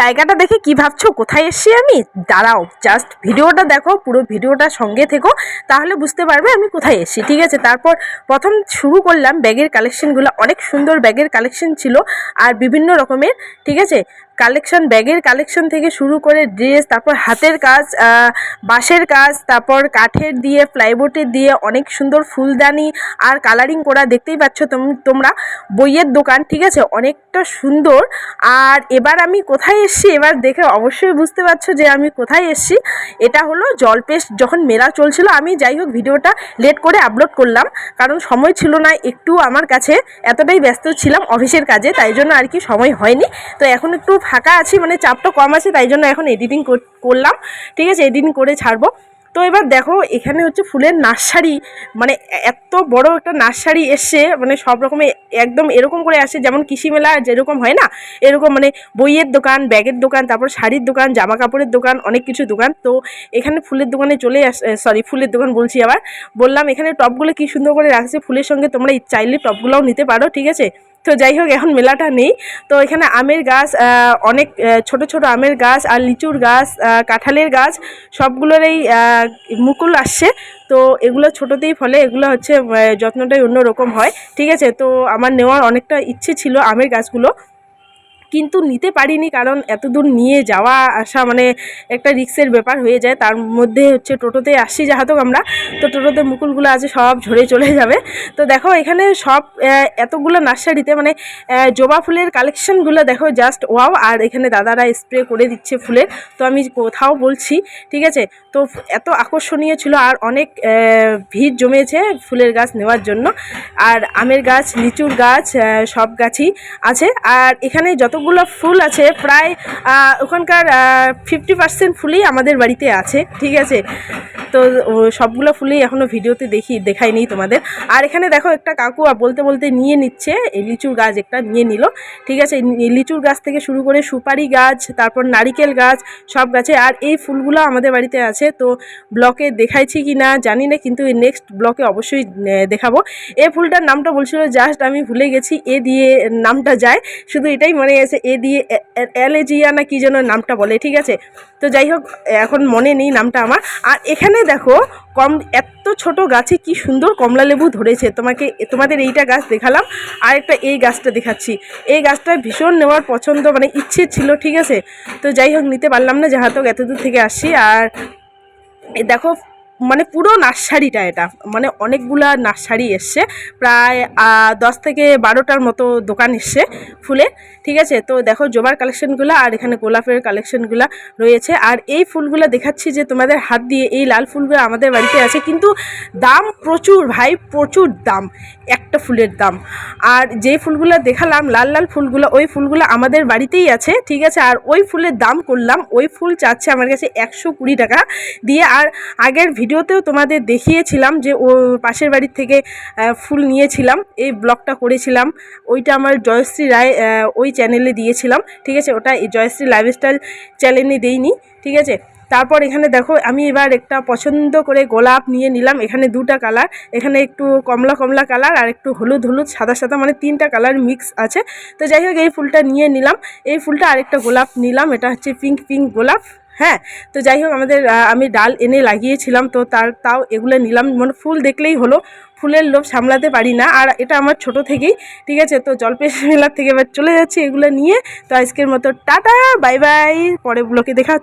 জায়গাটা দেখে কি ভাবছ? কোথায় এসছি আমি? দাঁড়াও জাস্ট ভিডিওটা দেখো, পুরো ভিডিওটা সঙ্গে থেকো, তাহলে বুঝতে পারবে আমি কোথায় এসছি, ঠিক আছে? তারপর প্রথম শুরু করলাম ব্যাগের কালেকশনগুলো অনেক সুন্দর ব্যাগের কালেকশন ছিল, আর বিভিন্ন রকমের, ঠিক আছে? কালেকশন, ব্যাগের কালেকশন থেকে শুরু করে ড্রেস, তারপর হাতের কাজ বাঁশের কাজ, তারপর কাঠের দিয়ে, প্লাইবোর্ডের দিয়ে অনেক সুন্দর ফুলদানি আর কালারিং করা দেখতেই পাচ্ছ তোম- তোমরা। বইয়ের দোকান, ঠিক আছে? অনেকটা সুন্দর। আর এবার আমি কোথায় এসছি? এবার দেখে অবশ্যই বুঝতে পারছ যে আমি কোথায় এসছি। এটা হলো জলপেশ, যখন মেলা চলছিল, আমি যাই হোক ভিডিওটা লেট করে আপলোড করলাম। কারণ সময় ছিল না, একটু আমার কাছে এতটাই ব্যস্ত ছিলাম অফিসের কাজে, তাই জন্য আর কি সময় হয়নি। তো এখন একটু ফাঁকা আছি মানে চাপটা কম আছে, তাই জন্য এখন এডিটিং করলাম। ঠিক আছে এডিটিং করে ছাড়বো। তো এবার দেখো, এখানে হচ্ছে ফুলের নার্সারি মানে এত বড় একটা নার্সারি এসছে মানে সব রকমের একদম এরকম করে আসে, যেমন কৃষি মেলা যেরকম হয় না, এরকম মানে বইয়ের দোকান, ব্যাগের দোকান, তারপর শাড়ির দোকান জামা কাপড়ের দোকান, অনেক কিছু দোকান। তো এখানে ফুলের দোকানে চলে আস সরি ফুলের দোকান বলছি আবার। বললাম এখানে টপগুলো কি সুন্দর করে রাখছে, ফুলের সঙ্গে তোমরা চাইলে টপগুলোও নিতে পারো, ঠিক আছে? তো যাই হোক এখন মেলাটা নেই। তো এখানে আমের গাছ অনেক ছোট ছোট আমের গাছ আর লিচুর গাছ কাঁঠালের গাছ, সবগুলোরই মুকুল আসছে। তো এগুলো ছোটোতেই ফলে, এগুলো হচ্ছে যত্নটাই অন্যরকম হয়। ঠিক আছে? তো আমার নেওয়ার অনেকটা ইচ্ছে ছিল আমের গাছগুলো। কিন্তু নিতে পারিনি কারণ এত দূর নিয়ে যাওয়া আসা মানে একটা রিক্সের ব্যাপার হয়ে যায়। তার মধ্যে হচ্ছে টোটোতে আসছি যাহাতক আমরা। তো টোটোতে মুকুলগুলো আছে, সব ঝরে চলে যাবে। তো দেখো এখানে সব এতগুলো নার্সারিতে মানে জবা ফুলের কালেকশনগুলো দেখো জাস্ট ওয়াও আর এখানে দাদারা স্প্রে করে দিচ্ছে ফুলের। তো আমি কোথাও বলছি, ঠিক আছে? তো এত আকর্ষণীয় ছিল আর অনেক ভিড় জমেছে ফুলের গাছ নেওয়ার জন্য। আর আমের গাছ, লিচুর গাছ সব গাছই আছে। আর এখানে যতগুলো ফুল আছে প্রায় ওখানকার ফিফটি পার্সেন্ট ফুলই আমাদের বাড়িতে আছে, ঠিক আছে? তো সবগুলো ফুলই এখনও ভিডিওতে দেখি দেখাইনি তোমাদের। আর এখানে দেখো একটা কাকু বলতে বলতে নিয়ে নিচ্ছে লিচুর গাছ একটা নিয়ে নিল, ঠিক আছে? লিচুর গাছ থেকে শুরু করে সুপারি গাছ, তারপর নারিকেল গাছ, সব গাছে। আর এই ফুলগুলো আমাদের বাড়িতে আছে তো ব্লকে দেখাইছি কি না জানি না, কিন্তু নেক্সট ব্লকে অবশ্যই দেখাবো। এ ফুলটার নামটা বলছিল, জাস্ট আমি ভুলে গেছি, এ দিয়ে নামটা যায়। শুধু এটাই মনে গেছে এ দিয়ে অ্যালেজিয়া না কি যেন নামটা বলে। ঠিক আছে? তো যাই হোক, এখন মনে নেই নামটা আমার। আর এখানে দেখো, কম, এত ছোট গাছে কি সুন্দর কমলা লেবু ধরেছে। তোমাকে, তোমাদের এইটা গাছ দেখালাম, আর একটা এই গাছটা দেখাচ্ছি। এই গাছটা ভীষণ নেওয়ার পছন্দ মানে ইচ্ছে ছিল, ঠিক আছে? তো যাই হোক, নিতে পারলাম না যাহাতক এত দূর থেকে আসছি, আর দেখো মানে পুরো নার্সারিটা এটা। মানে অনেকগুলা নার্সারি এসছে। প্রায় দশ থেকে বারোটার মতো দোকান এসছে ফুলের ঠিক আছে? তো দেখো জবার কালেকশনগুলো আর এখানে গোলাপের কালেকশনগুলো রয়েছে। আর এই ফুলগুলো দেখাচ্ছি যে তোমাদের হাত দিয়ে, এই লাল ফুলগুলো আমাদের বাড়িতে আছে। কিন্তু দাম প্রচুর ভাই, প্রচুর দাম, একটা ফুলের দাম। আর যে ফুলগুলো দেখালাম, লাল লাল ফুলগুলো, ওই ফুলগুলো আমাদের বাড়িতেই আছে, ঠিক আছে? আর ওই ফুলের দাম করলাম, ওই ফুল চাচ্ছে আমার কাছে একশো কুড়ি টাকা দিয়ে। আর আগের ভিডিওতেও তোমাদের দেখিয়েছিলাম যে ও পাশের বাড়ির থেকে ফুল নিয়েছিলাম, এই ব্লগটা করেছিলাম। ওইটা আমার জয়শ্রী রায় ওই চ্যানেলে দিয়েছিলাম, ঠিক আছে? ওটা জয়শ্রী লাইফস্টাইল চ্যানেলে দেইনি, ঠিক আছে? তারপর এখানে দেখো, আমি এবার একটা পছন্দ করে গোলাপ নিয়ে নিলাম, এখানে দুটা কালার এখানে একটু কমলা কমলা কালার আর একটু হলুদ হলুদ, সাদা সাদা মানে তিনটা কালার মিক্স আছে। তো যাই হোক, এই ফুলটা নিয়ে নিলাম, এই ফুলটা আরেকটা গোলাপ নিলাম, এটা হচ্ছে পিঙ্ক পিঙ্ক গোলাপ হ্যাঁ? তো যাই হোক, আমাদের আমি ডাল এনে লাগিয়েছিলাম, তো তার, তাও এগুলো নিলাম মানে ফুল দেখলেই হলো ফুলের লোভ সামলাতে পারি না। আর এটা আমার ছোট থেকেই, ঠিক আছে? তো জলপেশ মেলার থেকে এবার চলে যাচ্ছি এগুলো নিয়ে। তো আজকের মতো টাটা, বাই বাই। পরে ব্লকে দেখা